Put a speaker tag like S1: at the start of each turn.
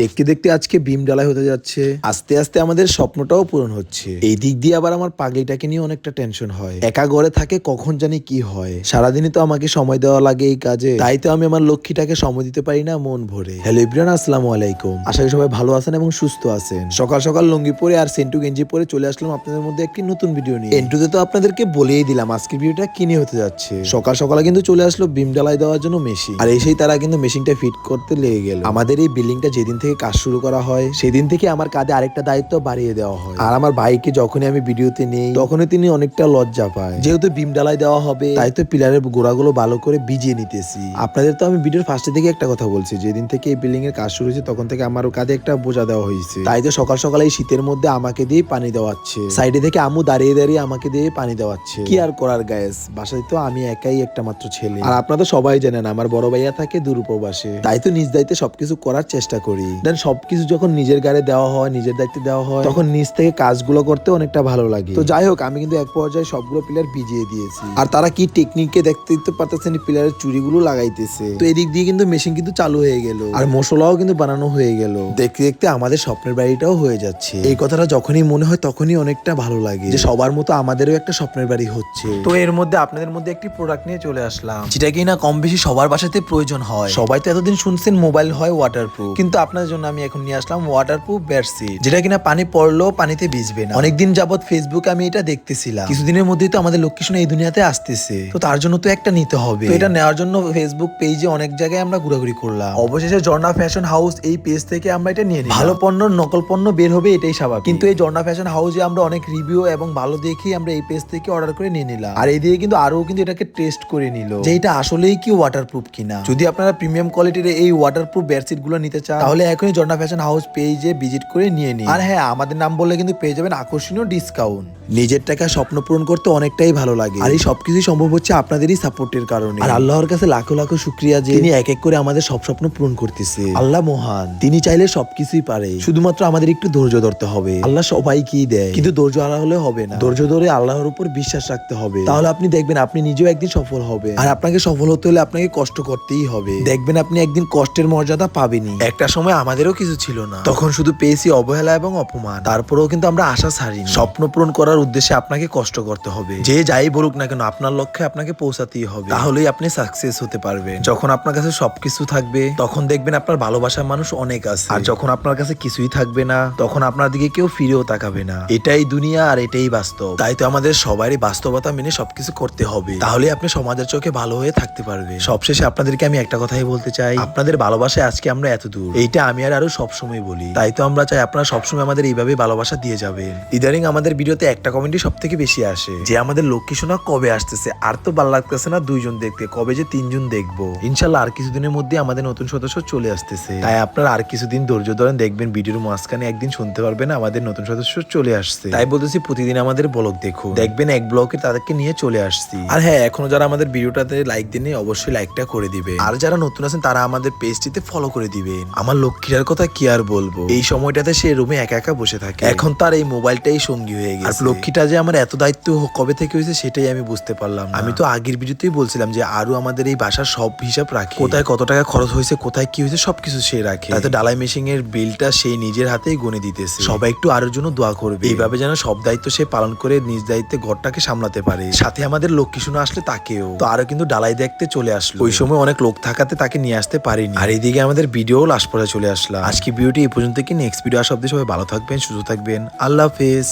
S1: দেখতে দেখতে আজকে বিম ডালাই হতে যাচ্ছে। আস্তে আস্তে আমাদের স্বপ্নটাও পূরণ হচ্ছে। এই দিক দিয়ে আবার আমার পাগলিটাকে নিয়ে অনেকটা টেনশন হয়। একা ঘরে থাকে কখন জানি কি হয়। সারাদিনই তো আমাকে সময় দেওয়া লাগে এই কাজে। তাই তো আমি আমার লক্ষ্মীটাকে সময় দিতে পারি না মন ভরে। হ্যালো ইব্রান, আসসালামু আলাইকুম। আশা করি সবাই ভালো আছেন এবং সুস্থ আছেন। সকাল সকাল লুঙ্গি পরে আর সেন্টু গেঞ্জি পরে চলে আসলাম আপনাদের মধ্যে একটি নতুন ভিডিও নিয়ে। এন্টুতে তো আপনাদেরকে বলেই দিলাম, আজকের ভিডিওটা কিনে হতে যাচ্ছে? সকাল সকালে কিন্তু চলে আসলো বিম ডালাই দেওয়ার জন্য মেশিন আর এসেই তারা কিন্তু মেশিনটা ফিট করতে লেগে গেল। আমাদের এই বিল্ডিংটা যেদিন থেকে কাজ শুরু করা হয়, সেদিন থেকে আমার কাঁধে আরেকটা দায়িত্ব বাড়িয়ে দেওয়া হয়। আর আমার ভাইকে যখনই আমি ভিডিওতে নেই, তখনই তিনি অনেকটা লজ্জা পায়। যেহেতু বিম ডালাই দেওয়া হবে, তাই তো পিলারের গোড়াগুলো ভালো করে ভিজিয়ে নিতেছি। আপনাদের তো আমি ভিডিওর ফার্স্টে থেকে একটা কথা বলছি, যেদিন থেকে এই বিল্ডিং এর কাজ শুরু হয়েছে, তখন থেকে আমার কাঁধে একটা বোঝা দেওয়া হয়েছে। তাই তো সকাল সকালে এই শীতের মধ্যে আমাকে দিয়ে পানি দেওয়াচ্ছে। সাইডে থেকে আমু দাঁড়িয়ে দাঁড়িয়ে আমাকে দিয়ে পানি দেওয়াচ্ছে। কি আর করার গ্যাস বাসায় তো আমি একাই একটা মাত্র ছেলে। আর আপনারা তো সবাই জানেন, আমার বড় ভাইয়া থাকে দূর উপবাসে তাই তো নিজ দায়িত্বে সবকিছু করার চেষ্টা করি। দেন সবকিছু যখন নিজের গাড়ি দেওয়া হয় নিজের দায়িত্বে দেওয়া হয় তখন নিজ থেকে কাজগুলো করতে অনেকটা ভালো লাগে। তো যাই হোক আমি কিন্তু এক পর্যায়ে সবগুলো পিলার ভিজিয়ে দিয়েছি। আর তারা কি টেকনিকে দেখতে দিতে পারতেছেন পিলারের চুরিগুলো লাগাইতেছে। তো এদিক দিয়ে কিন্তু মেশিন কিন্তু চালু হয়ে গেল। আর মশলাও কিন্তু বানানো হয়ে গেল। দেখতে দেখতে আমাদের স্বপ্নের বাড়িটাও হয়ে যাচ্ছে। এই কথাটা যখনই মনে হয় তখনই অনেকটা ভালো লাগে। যে সবার মতো আমাদেরও একটা স্বপ্নের বাড়ি হচ্ছে। তো এর মধ্যে আপনাদের মধ্যে একটি প্রোডাক্ট নিয়ে চলে আসলাম। যেটা কি না কম বেশি সবার বাসাতে প্রয়োজন হয়। সবাই তো এতদিন শুনছেন মোবাইল হয় ওয়াটার ওয়াটারপ্রুফ কিন্তু আপনাদের জন্য আমি এখন নিয়ে আসলাম ওয়াটারপ্রুফ বেডশিট যেটা কিনা পানি পড়লেও পানিতে ভিজবে না। অনেকদিন যাবত ফেসবুকে আমি এটা দেখতেছিলাম। কিছুদিনের মধ্যেই তো আমাদের লক্ষ্মী এই দুনিয়াতে আসতেছে। তো তার জন্য তো একটা নিতে হবে। এটা নেওয়ার জন্য ফেসবুক পেজে অনেক জায়গায় আমরা ঘোরাঘুরি করলাম। অবশেষে জর্না ফ্যাশন হাউস এই পেজ থেকে আমরা এটা নিয়ে নিই ভালো পণ্য, নকল পণ্য বের হবে এটাই স্বাভাবিক। কিন্তু এই জর্না ফ্যাশন হাউসে আমরা অনেক রিভিউ এবং ভালো দেখি আমরা এই পেজ থেকে অর্ডার করে নিয়ে নিলাম। আর এই দিয়ে কিন্তু আরও কিন্তু এটাকে টেস্ট করে নিল। যে এটা আসলেই কি ওয়াটারপ্রুফ কিনা? যদি আপনারা প্রিমিয়াম কোয়ালিটির এই ওয়াটারপ্রুফ বেডশিটগুলো নিতে চান, তাহলে এখনই জর্না ফ্যাশন হাউস পেজে ভিজিট করে নিয়ে নিন। আর হ্যাঁ আমাদের নাম বললে কিন্তু পেয়ে যাবেন আকর্ষণীয় ডিসকাউন্ট নিজের টাকা স্বপ্ন পূরণ করতে অনেকটাই ভালো লাগে। আর এই সবকিছু সম্ভব হচ্ছে আপনাদেরই সাপোর্টের কারণে। আর আল্লাহর কাছে লাখো লাখো শুক্রিয়া যে তিনি এক এক করে আমাদের সব স্বপ্ন পূরণ করতেছে। আল্লাহ মহান। তিনি চাইলে সবকিছুই পারে। শুধুমাত্র আমাদের একটু ধৈর্য ধরতে হবে। আল্লাহ সবাইকেই দেয়। কিন্তু ধৈর্য হারা হলে হবে না। ধৈর্য ধরে আল্লাহর উপর বিশ্বাস রাখতে হবে। তাহলে আপনি দেখবেন আপনি নিজেও একদিন সফল হবে আর আপনাকে সফল হতে হলে আপনাকে কষ্ট করতেই হবে। দেখবেন আপনি একদিন কষ্টের মর্যাদা পাবেনই। একটা সময় আমাদেরও কিছু ছিল না। তখন শুধু পেয়েছি অবহেলা এবং অপমান। তারপরেও কিন্তু আমরা আশা ছাড়িনি। স্বপ্ন পূরণ করার উদ্দেশ্যে আপনাকে কষ্ট করতে হবে। যে যাই বলুক না কেন, আপনার লক্ষ্যে আপনাকে পৌঁছাতেই হবে। তাহলেই আপনি সাকসেস হতে পারবেন। যখন আপনার কাছে সবকিছু থাকবে, তখন দেখবেন আপনার ভালোবাসার মানুষ অনেক আছে। আর যখন আপনার কাছে কিছুই থাকবে না, তখন আপনার দিকে কেউ ফিরেও তাকাবে না। এটাই দুনিয়া আর এটাই বাস্তব। তাই তো আমাদের সবারই বাস্তবতা মেনে সবকিছু করতে হবে। তাহলে আপনি সমাজের চোখে ভালো হয়ে থাকতে পারবে সবশেষে আপনাদেরকে আমি একটা কথাই বলতে চাই। আপনাদের ভালোবাসায় আজকে আমরা এত দূর এইটা আমি আর আরও সবসময় বলি। তাই তো আমরা চাই আপনারা সবসময় আমাদের এইভাবে ভালোবাসা দিয়ে যাবেন। ইদারিং আমাদের ভিডিওতে একটা কমেন্টই সব থেকে বেশি আসে। যে আমাদের লক্ষ্মী সোনা কবে আসতেছে, আর তো ভালো লাগতেছে না দুইজন দেখতে, কবে যে তিনজন দেখব। ইনশাল্লাহ আর কিছুদিনের মধ্যে আমাদের নতুন সদস্য চলে আসতেছে। তাই আপনারা আর কিছুদিন ধৈর্য ধরেন দেখবেন ভিডিওর মাঝখানে একদিন শুনতে পারবেন আমাদের নতুন সদস্য চলে আসছে। তাই বলতেছি প্রতিদিন আমাদের ব্লগ দেখো দেখবেন এক ব্লকে তাদেরকে নিয়ে চলে আসছি। আর হ্যাঁ এখনও যারা আমাদের ভিডিওটাতে লাইক দেননি, অবশ্যই লাইকটা করে দিবে আর যারা নতুন আছেন, তারা আমাদের পেজটিতে ফলো করে দিবেন। আমার লক্ষ্মীরার কথা কি আর বলব? এই সময়টাতে সে রুমে একা একা বসে থাকে। এখন তার এই মোবাইলটাই সঙ্গী হয়ে গেছে। আর লক্ষ্মীটা যে আমার এত দায়িত্ব কবে থেকে হয়েছে সেটাই আমি বুঝতে পারলাম আমি তো আগের ভিডিওতেই বলছিলাম যে আরও আমাদের এই বাসার সব হিসাব রাখে। কোথায় কত টাকা খরচ হয়েছে কোথায় কি হয়েছে সবকিছু সে রাখে। তাতে ডালাই মেশিং এর বিলটা সে নিজের হাতেই গুনে দিতেছে। সবাই একটু আরোর জন্য দোয়া করবে। এইভাবে যেন সব দায়িত্ব সে পালন করে নিজ দায়িত্বে ঘরটাকে সামলাতে পারে। সাথে আমাদের লক্ষ্মী শুনে আসলে তাকেও। তো আরও কিন্তু ডালাই দেখতে চলে আসলো। ওই সময় অনেক লোক থাকাতে তাকে নিয়ে আসতে পারিনি। আর এইদিকে আমাদের ভিডিও লাস্ট পরে চলে আসলাম। আজকে ভিডিওটি এই পর্যন্ত কি নেক্সট ভিডিও আসা অব্দি সবাই ভালো থাকবেন, সুস্থ থাকবেন। আল্লাহ হাফেজ।